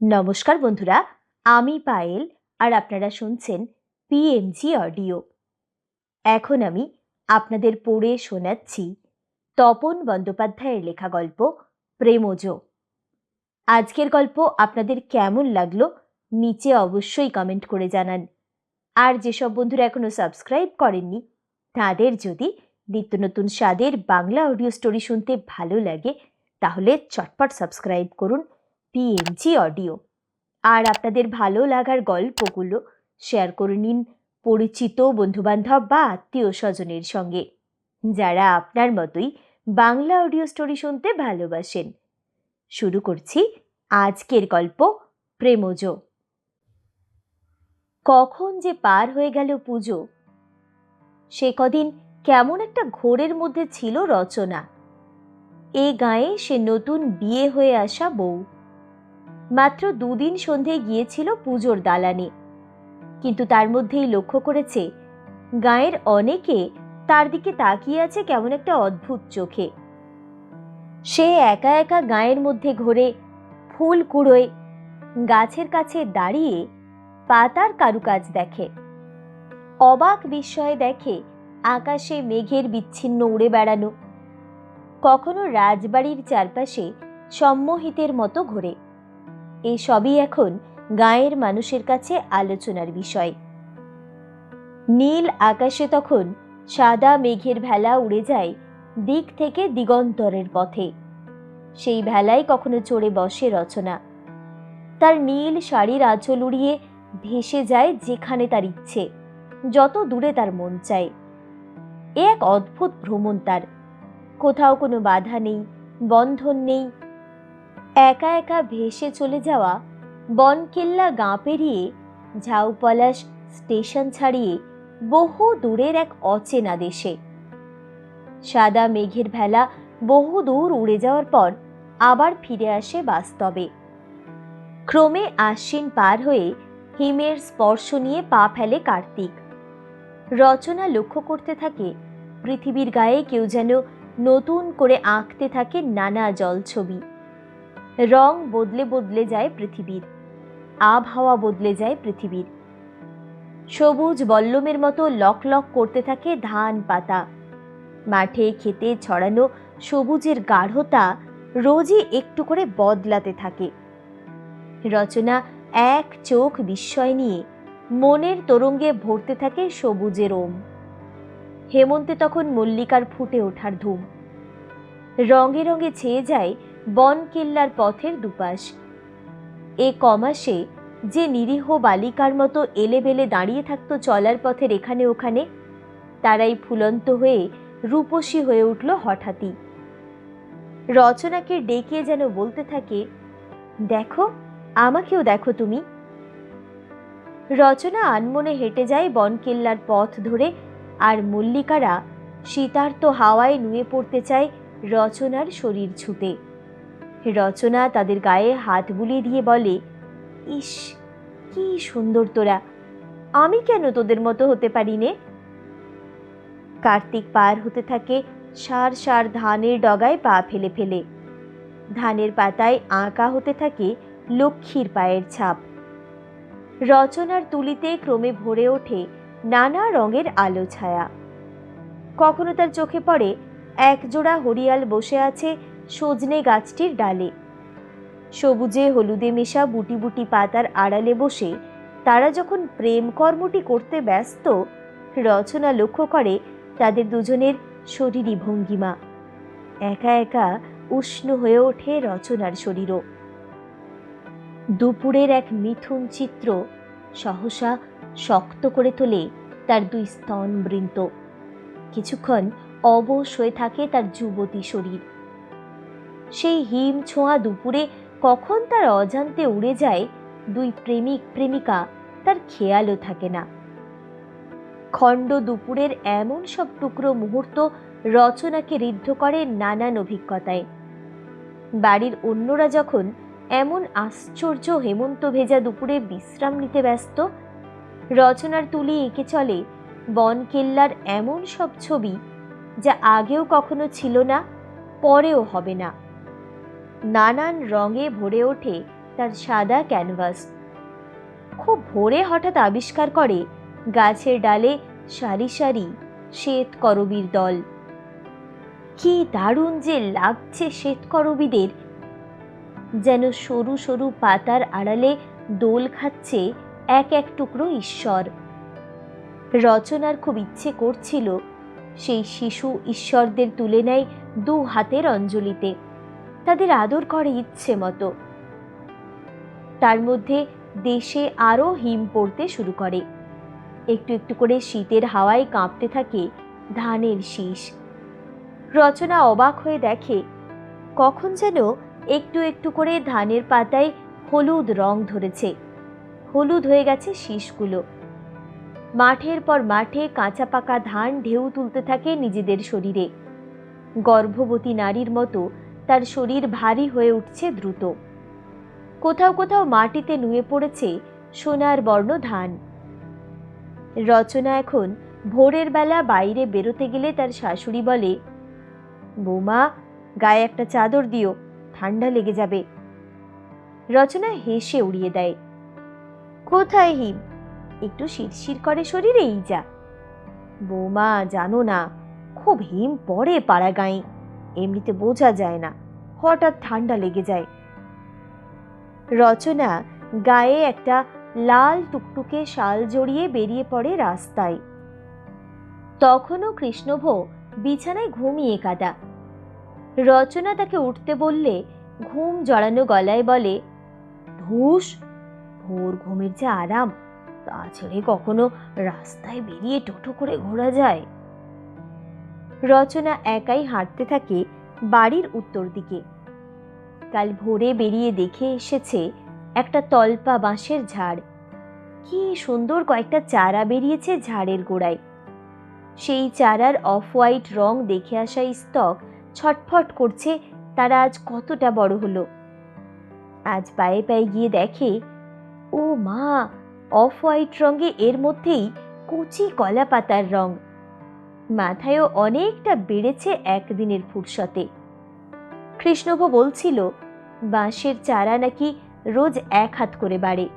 নমস্কার বন্ধুরা, আমি পায়েল আর আপনারা শুনছেন পিএমজি অডিও এখন আমি আপনাদের পড়ে শোনাচ্ছি তপন বন্দ্যোপাধ্যায়ের লেখা গল্প প্রেমজ। আজকের গল্প আপনাদের কেমন লাগল নিচে অবশ্যই কমেন্ট করে জানান। আর যেসব বন্ধুরা এখনও সাবস্ক্রাইব করেননি, তাদের যদি নিত্য নতুন স্বাদের বাংলা অডিও স্টোরি শুনতে ভালো লাগে, তাহলে চটপট সাবস্ক্রাইব করুন পিএমজি অডিও আর আপনাদের ভালো লাগার গল্পগুলো শেয়ার করে নিন পরিচিত বন্ধুবান্ধব বা আত্মীয় স্বজনের সঙ্গে, যারা আপনার মতোই বাংলা অডিও স্টোরি শুনতে ভালোবাসেন। শুরু করছি আজকের গল্প প্রেমজ। কখন যে পার হয়ে গেল পুজো, সে কদিন কেমন একটা ঘোরের মধ্যে ছিল রচনা। এ গায়ে সে নতুন বিয়ে হয়ে আসা বউ। মাত্র দুদিন সন্ধে গিয়েছিল পুজোর দালানে। কিন্তু তার মধ্যেই লক্ষ্য করেছে, গায়ের অনেকে তার দিকে তাকিয়ে আছে কেমন একটা অদ্ভুত চোখে। সে একা একা গায়ের মধ্যে ঘোরে, ফুল কুড়োয়, গাছের কাছে দাঁড়িয়ে পাতার কারুকাজ দেখে। অবাক বিস্ময়ে দেখে আকাশে মেঘের বিচ্ছিন্ন উড়ে বেড়ানো। কখনো রাজবাড়ির চারপাশে সম্মোহিতের মতো ঘোরে। এসবই এখন গায়ের মানুষের কাছে আলোচনার বিষয়। নীল আকাশে তখন সাদা মেঘের ভেলা উড়ে যায় দিক থেকে দিগন্তরের পথে। সেই ভেলায় কখনো চড়ে বসে রচনা। তার নীল শাড়ির আঁচল উড়িয়ে ভেসে যায় যেখানে তার ইচ্ছে, যত দূরে তার মন চায়। এ এক অদ্ভুত ভ্রমণ তার। কোথাও কোনো বাধা নেই, বন্ধন নেই একা একা ভেসে চলে যাওয়া বনকেল্লা গাঁ পেরিয়ে ঝাউপলাশ স্টেশন ছাড়িয়ে বহু দূরের এক অচেনা দেশে। সাদা মেঘের ভেলা বহু দূর উড়ে যাওয়ার পর আবার ফিরে আসে বাস্তবে। ক্রমে আশ্বিন পার হয়ে হিমের স্পর্শ নিয়ে পা ফেলে কার্তিক। রচনা লক্ষ্য করতে থাকে, পৃথিবীর গায়ে কেউ যেন নতুন করে আঁকতে থাকে নানা জলছবি। রং বদলে বদলে যায় পৃথিবীর। আবহাওয়া বদলে যায় পৃথিবীর। সবুজ বল্লমের মতো লক লক করতে থাকে ধান পাতা। মাঠে খেতে ছড়ানো সবুজের গাঢ়তা রোজই একটু করে বদলাতে থাকে। রচনা এক চোখ বিস্ময় নিয়ে মনের তরঙ্গে ভরতে থাকে সবুজের ওম। হেমন্তে তখন মল্লিকার ফুটে ওঠার ধুম। রঙে রঙে ছেয়ে যায় বনকেল্লার পথের দুপাশ। এ কমাসে যে নিরীহ বালিকার মতো এলেবেলে দাঁড়িয়ে থাকতো চলার পথের এখানে ওখানে, তারাই ফুলন্ত হয়ে রূপসী হয়ে উঠল হঠাৎই। রচনাকে ডেকে যেন বলতে থাকে, দেখো, আমাকেও দেখো তুমি। রচনা আনমনে হেঁটে যায় বনকেল্লার পথ ধরে, আর মল্লিকারা শীতার্ত হাওয়ায় নুয়ে পড়তে চায় রচনার শরীর ছুতে। রচনা তাদের গায়ে হাত বুলিয়ে দিয়ে বলে, ইস, কি সুন্দর তোরা। আমি কেন তোদের মতো হতে পারি নে? কার্তিক পার হতে থাকে, সার সার ধানের ডগায় পা ফেলে ফেলে। ধানের পাতায় আঁকা হতে থাকে লক্ষ্মীর পায়ের ছাপ। রচনার তুলিতে ক্রমে ভরে ওঠে নানা রঙের আলো ছায়া। কখনো তার চোখে পড়ে একজোড়া হরিয়াল বসে আছে সজনে গাছটির ডালে। সবুজে হলুদে মেশা বুটি বুটি পাতার আড়ালে বসে তারা যখন প্রেম কর্মটি করতে ব্যস্ত, রচনা লক্ষ্য করে তাদের দুজনের শরীরী ভঙ্গিমা। একা একা উষ্ণ হয়ে ওঠে রচনার শরীরও। দুপুরের এক মিথুন চিত্র সহসা শক্ত করে তোলে তার দুই স্তন বৃন্ত কিছুক্ষণ অবশ হয়ে থাকে তার যুবতী শরীর। সেই হিম ছোঁয়া দুপুরে কখন তার অজান্তে উড়ে যায় দুই প্রেমিক প্রেমিকা তার খেয়ালও থাকে না। খণ্ড দুপুরের এমন সব টুকরো মুহূর্ত রচনাকে ঋদ্ধ করে নানান অভিজ্ঞতায়। বাড়ির অন্যরা যখন এমন আশ্চর্য হেমন্ত ভেজা দুপুরে বিশ্রাম নিতে ব্যস্ত, রচনার তুলি এঁকে চলে বনকেল্লার এমন সব ছবি যা আগেও কখনো ছিল না, পরেও হবে না। নানান রঙে ভরে ওঠে তার সাদা ক্যানভাস। খুব ভোরে হঠাৎ আবিষ্কার করে গাছের ডালে সারি সারি শ্বেত করবীর দল। কি দারুণ যে লাগছে শ্বেত করবীদের। যেন সরু সরু পাতার আড়ালে দোল খাচ্ছে এক এক টুকরো ঈশ্বর। রচনার খুব ইচ্ছে করছিল সেই শিশু ঈশ্বরদের তুলে নেয় দু হাতের অঞ্জলিতে। তাদের আদর করে ইচ্ছে মতো। তার মধ্যে দেশে আরও হিম পড়তে শুরু করে। একটু একটু করে শীতের হাওয়ায় কাঁপতে থাকে ধানের শীষ। রচনা অবাক হয়ে দেখে, কখন যেন একটু একটু করে ধানের পাতায় হলুদ রং ধরেছে। হলুদ হয়ে গেছে শীষগুলো। মাঠের পর মাঠে কাঁচা পাকা ধান ঢেউ তুলতে থাকে নিজেদের শরীরে। গর্ভবতী নারীর মতো তার শরীর ভারী হয়ে উঠছে দ্রুত। কোথাও কোথাও মাটিতে নুয়ে পড়েছে সোনার বর্ণ ধান রচনা এখন ভোরের বেলা বাইরে বেরোতে গেলে তার শাশুড়ি বলে, বৌমা, গায়ে একটা চাদর দিও, ঠান্ডা লেগে যাবে। রচনা হেসে উড়িয়ে দেয়, কোথায় হিম? একটু শিরশির করে শরীরে এই যা। বৌমা, জানো না, খুব হিম পড়ে পাড়া গাঁয়ে এমনিতে বোঝা যায় না। হঠাৎ ঠান্ডা লেগে যায়। রচনা, গায়ে একটা লাল টুকটুকে শাল জড়িয়ে বেরিয়ে পড়ে রাস্তায়। তখনও কৃষ্ণভ বিছানায় ঘুমিয়ে কাদা রচনা তাকে উঠতে বললে, ঘুম জড়ানো গলায় বলে, ধুস, ভোর ঘুমের যে আরাম, তা ছেড়ে কখনো রাস্তায় বেরিয়ে টোটো করে ঘোরা যায়? রচনা একাই হাঁটতে থাকে বাড়ির উত্তর দিকে। কাল ভোরে বেরিয়ে দেখে এসেছে একটা তলপা বাঁশের ঝাড়। কি সুন্দর কয়েকটা চারা বেরিয়েছে ঝাড়ের গোড়ায়। সেই চারার অফ হোয়াইট রং দেখে আসা স্তক ছটফট করছে, তারা আজ কতটা বড় হলো। আজ পায়ে পায়ে গিয়ে দেখে, ও মা অফ হোয়াইট রঙে এর মধ্যেই কুচি কলা পাতার রং। মাথায়ও অনেকটা বেড়েছে একদিনের ফুরসতে। কৃষ্ণভ বলছিল, বাঁশের চারা নাকি রোজ এক হাত করে বাড়ে।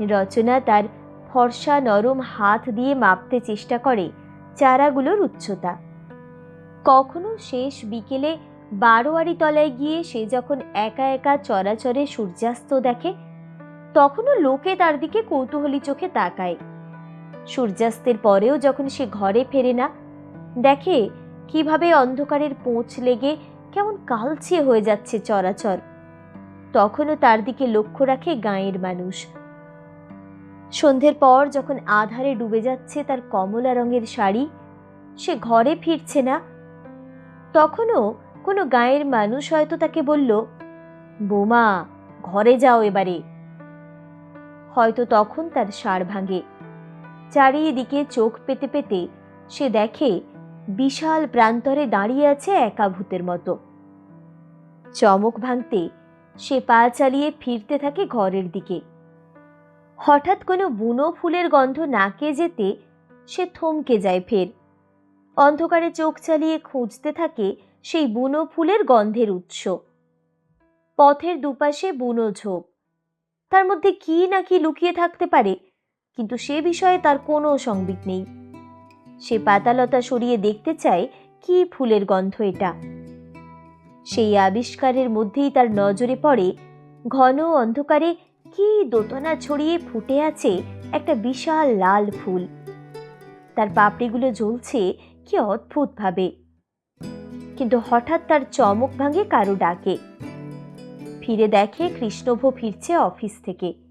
রচনা তার ফর্সা নরম হাত দিয়ে মাপতে চেষ্টা করে চারাগুলোর উচ্চতা। কখনো শেষ বিকেলে বারোয়ারি তলায় গিয়ে সে যখন একা একা চরাচরে সূর্যাস্ত দেখে, তখনও লোকে তার দিকে কৌতূহলী চোখে তাকায়। সূর্যাস্তের পরেও যখন সে ঘরে ফেরে না, দেখে কীভাবে অন্ধকারের পোঁচ লেগে কেমন কালচে হয়ে যাচ্ছে চরাচর। তখনও তার দিকে লক্ষ্য রাখে গাঁয়ের মানুষ। সন্ধ্যের পর যখন আধারে ডুবে যাচ্ছে তার কমলা রঙের শাড়ি, সে ঘরে ফিরছে না। তখনও কোনো গাঁয়ের মানুষ হয়তো তাকে বলল, বোমা, ঘরে যাও এবারে। হয়তো তখন তার সার ভাঙে। চারিদিকে চোখ পেতে পেতে সে দেখে বিশাল প্রান্তরে দাঁড়িয়ে আছে একা ভূতের মতো। চমক ভাঙতে সে পা চালিয়ে ফিরতে থাকে ঘরের দিকে। হঠাৎ কোনো বুনো ফুলের গন্ধ নাকে যেতে সে থমকে যায় ফের। অন্ধকারে চোখ চালিয়ে খুঁজতে থাকে সেই বুনো ফুলের গন্ধের উৎস। পথের দুপাশে বুনো ঝোপ। তার মধ্যে কি না কি লুকিয়ে থাকতে পারে কিন্তু সে বিষয়ে তার কোনো সংবিত নেই। সে পাতালতা সরিয়ে দেখতে চায়, কি ফুলের গন্ধ এটা? সেই আবিষ্কারের মধ্যেই তার নজরে পড়ে, ঘন অন্ধকারে কি দোতনা ছড়িয়ে ফুটে আছে একটা বিশাল লাল ফুল। তার পাপড়িগুলো জ্বলছে কি অদ্ভুতভাবে। কিন্তু হঠাৎ তার চমক ভাঙে কারও ডাকে। ফিরে দেখে কৃষ্ণভ ফিরছে অফিস থেকে।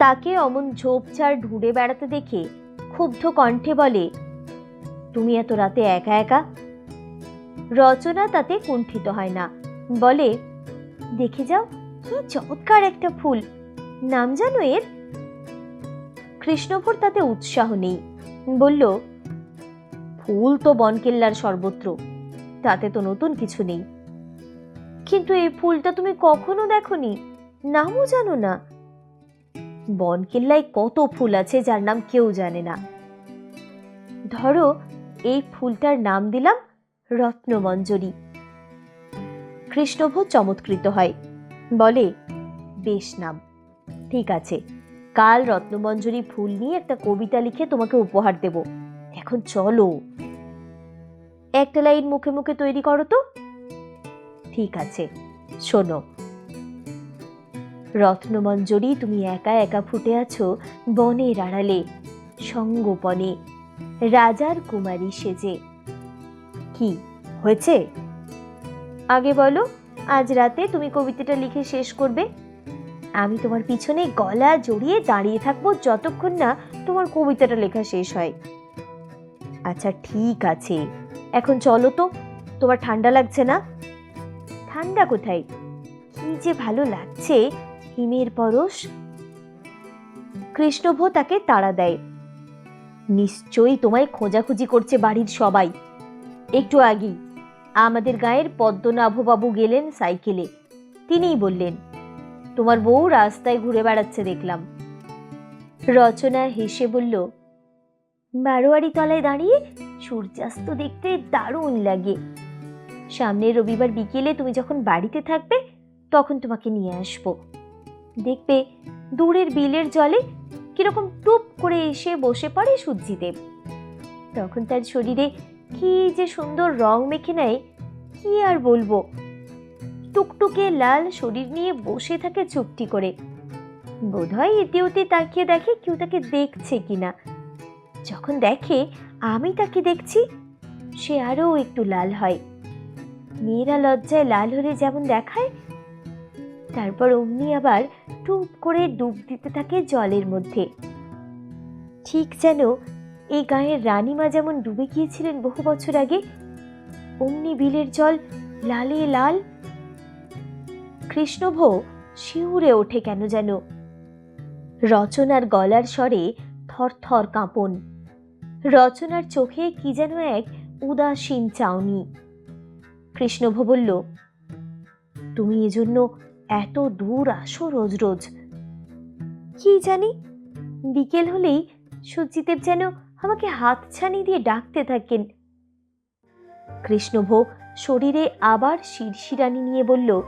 তাকে অমন ঝোপঝাড় ঢুঁড়ে বেড়াতে দেখে ক্ষুব্ধ কণ্ঠে বলে, তুমি এত রাতে একা একা? রচনা তাতে কুণ্ঠিত হয় না। বলে, দেখে যাও, কি চমৎকার একটা ফুল। নাম জানো এর? কৃষ্ণভর তাতে উৎসাহ নেই। বলল, ফুল তো বনকেল্লার সর্বত্র, তাতে তো নতুন কিছু নেই। কিন্তু এই ফুলটা তুমি কখনো দেখনি, নামও জানো না। বনকেল্লায় কত ফুল আছে যার নাম কেউ জানে না। ধরো, এই ফুলটার নাম দিলাম রত্নমঞ্জরি। কৃষ্ণভ চমৎকৃত হয়। বলে, বেশ নাম। ঠিক আছে, কাল রত্নমঞ্জরি ফুল নিয়ে একটা কবিতা লিখে তোমাকে উপহার দেব। এখন চলো। একটা লাইন মুখে মুখে তৈরি করো তো। ঠিক আছে, শোনো। রত্নমঞ্জরি, তুমি একা একা ফুটে আছো বনের আড়ালে, সঙ্গোপনে। রাজার কুমারী সেজে। কি, হয়েছে? আগে বলো, আজ রাতে তুমি কবিতাটা লিখে শেষ করবে? আমি তোমার পিছনে গলা জড়িয়ে দাঁড়িয়ে থাকব যতক্ষণ না তোমার কবিতাটা লেখা শেষ হয়। আচ্ছা ঠিক আছে। এখন চলো তো, তোমার ঠান্ডা লাগছে না? ঠান্ডা কোথায়? কি যে ভালো লাগছে হিমের পরশ। কৃষ্ণভ তাকে তাড়া দেয়। নিশ্চয়ই তোমায় খোঁজাখুঁজি করছে বাড়ির সবাই। একটু আগেই আমাদের গায়ের পদ্মনাভবাবু গেলেন সাইকেলে। তিনিই বললেন, তোমার বউ রাস্তায় ঘুরে বেড়াচ্ছে দেখলাম। রচনা হেসে বলল বারোয়ারি তলায় দাঁড়িয়ে সূর্যাস্ত দেখতে দারুণ লাগে। সামনের রবিবার বিকেলে তুমি যখন বাড়িতে থাকবে, তখন তোমাকে নিয়ে আসব। দেখবে দূরের বিলের জলে কীরকম টুপ করে এসে বসে পড়ে সূর্যিদেব। তখন তার শরীরে কি যে সুন্দর রং মেখে নেয়, কি আর বলব। টুকটুকে লাল শরীর নিয়ে বসে থাকে চুপটি করে। বোধহয় এতে ওতে তাকিয়ে দেখে কেউ তাকে দেখছে কিনা। যখন দেখে আমি তাকে দেখছি, সে আরও একটু লাল হয়। মেয়েরা লজ্জায় লাল হলে যেমন দেখায় তারপর অমনি আবার টুপ করে ডুব দিতে থাকে জলের মধ্যে। ঠিক যেন এই গায়ের রানীমা যেমন ডুবে গিয়েছিলেন বহু বছর আগে, অমনি বিলের জল লালে লাল। কৃষ্ণভ শিউরে ওঠে কেন যেন? রচনার গলার স্বরে থরথর কাঁপন। রচনার চোখে কি যেন এক উদাসীন চাউনি। কৃষ্ণভ বলল, তুমি এজন্য এত দূর আসো রোজ রোজ। কি জানি, বিকেল হলেই সূর্যিদেব যেন আমাকে হাতছানি দিয়ে ডাকতে থাকেন। কৃষ্ণভোগ শরীরে আবার শিরশিরানি নিয়ে বলল,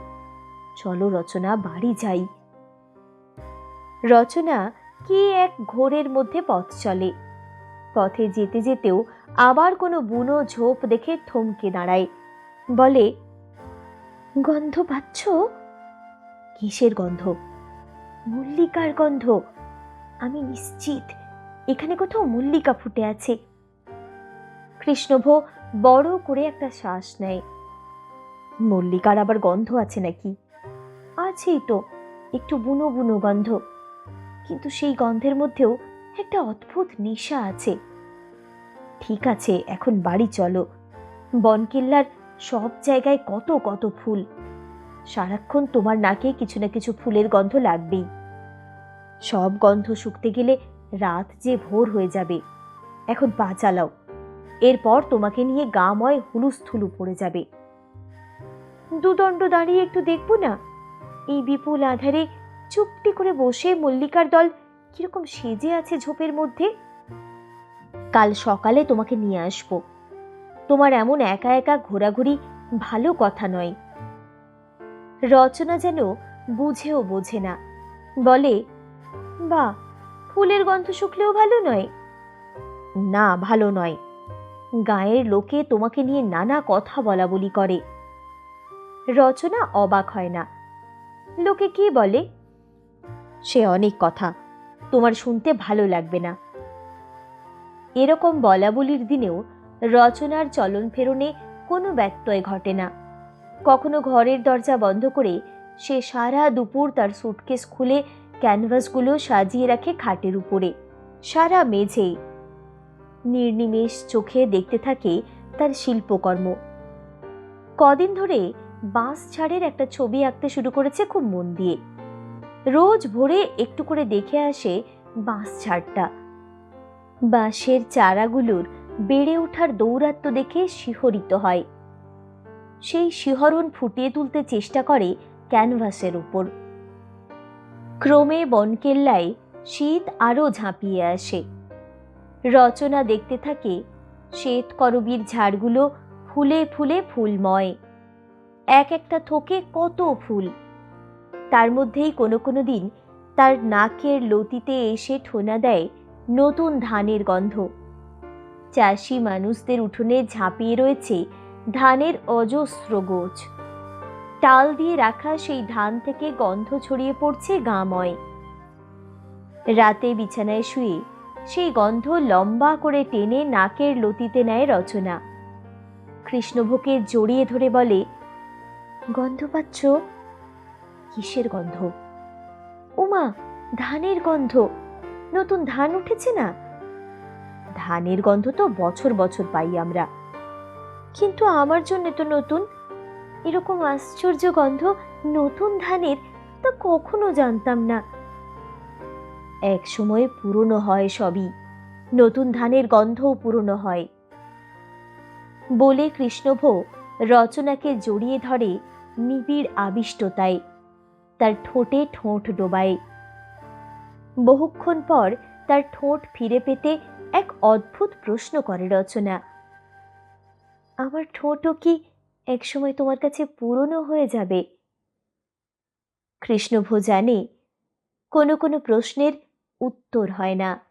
চলো রচনা, বাড়ি যাই। রচনা কি এক ঘোরের মধ্যে পথ চলে। পথে যেতে যেতেও আবার কোনো বুনো ঝোপ দেখে থমকে দাঁড়ায়। বলে, গন্ধ পাচ্ছ? কিসের গন্ধ? মল্লিকার গন্ধ। আমি নিশ্চিত এখানে কোথাও মল্লিকা ফুটে আছে। কৃষ্ণভ বড় করে একটা শ্বাস নেয়। মল্লিকার আবার গন্ধ আছে নাকি? আছেই তো, একটু বুনো বুনো গন্ধ। কিন্তু সেই গন্ধের মধ্যেও একটা অদ্ভুত নেশা আছে। ঠিক আছে, এখন বাড়ি চলো। বনকিল্লার সব জায়গায় কত কত ফুল। সারাক্ষণ তোমার নাকে কিছু না কিছু ফুলের গন্ধ লাগবেই। সব গন্ধ শুকতে গেলে রাত যে ভোর হয়ে যাবে। এখন পা চালাও। এরপর তোমাকে নিয়ে গাময় হুলুস্থুলু পড়ে যাবে। দুদণ্ড দাঁড়িয়ে একটু দেখব না? এই বিপুল আধারে চুপটি করে বসে মল্লিকার দল কীরকম সেজে আছে ঝোপের মধ্যে? কাল সকালে তোমাকে নিয়ে আসব। তোমার এমন একা একা ঘোরাঘুরি ভালো কথা নয়। রচনা যেন বুঝেও বোঝে না। বলে, বা, ফুলের গন্ধ শুকলেও ভালো নয়? না, ভালো নয়। গায়ের লোকে তোমাকে নিয়ে নানা কথা বলা বলি করে। রচনা অবাক হয় না। লোকে কি বলে? সে অনেক কথা। তোমার শুনতে ভালো লাগবে না। এরকম বলা বলির দিনেও রচনার চলন ফেরনে কোনো ব্যত্যয় ঘটে না। কখনো ঘরের দরজা বন্ধ করে সে সারা দুপুর তার সুটকেস খুলে ক্যানভাসগুলো সাজিয়ে রাখে খাটের উপরে। সারা মেঝে নির্নিমেষ চোখে দেখতে থাকে তার শিল্পকর্ম। কদিন ধরে বাঁশ ছাড়ের একটা ছবি আঁকতে শুরু করেছে খুব মন দিয়ে। রোজ ভোরে একটু করে দেখে আসে বাঁশ ছাড়টা বাঁশের চারাগুলোর বেড়ে ওঠার দৌরাত্ম দেখে শিহরিত হয়। সেই শিহরণ ফুটিয়ে তুলতে চেষ্টা করে ক্যানভাসের উপর। ক্রমে বনকেল্লায় শীত আরও ঝাঁপিয়ে আসে। রচনা দেখতে থাকে শ্বেত করবীর ঝাড়গুলো ফুলে ফুলে ফুলময়। এক একটা থোকে কত ফুল। তার মধ্যেই কোনো কোনো দিন তার নাকের লতিতে এসে ঠোনা দেয় নতুন ধানের গন্ধ। চাষি মানুষদের উঠোনে ঝাঁপিয়ে রয়েছে ধানের অজস্র গোছ। টাল দিয়ে রাখা সেই ধান থেকে গন্ধ ছড়িয়ে পড়ছে গাময়। রাতে বিছানায় শুয়ে সেই গন্ধ লম্বা করে টেনে নাকের লতিতে নেয় রচনা। কৃষ্ণভোকে জড়িয়ে ধরে বলে, গন্ধ পাচ্ছ? কিসের গন্ধ? উমা, ধানের গন্ধ। নতুন ধান উঠেছে না? ধানের গন্ধ তো বছর বছর পাই আমরা। কিন্তু আমার জন্য তো নতুন। এরকম আশ্চর্য গন্ধ নতুন ধানের তা কখনো জানতাম না। এক সময় পুরনো হয় সবই, নতুন ধানের গন্ধও পুরনো হয়। বলে কৃষ্ণভো রচনাকে জড়িয়ে ধরে নিবিড় আবিষ্টতায়, তার ঠোঁটে ঠোঁট ডোবায়। বহুক্ষণ পর তার ঠোঁট ফিরে পেতে এক অদ্ভুত প্রশ্ন করে রচনা। আমার ঠোঁটও কি একসময় তোমার কাছে পুরনো হয়ে যাবে? কৃষ্ণভো জানে, কোনো কোনো প্রশ্নের উত্তর হয় না।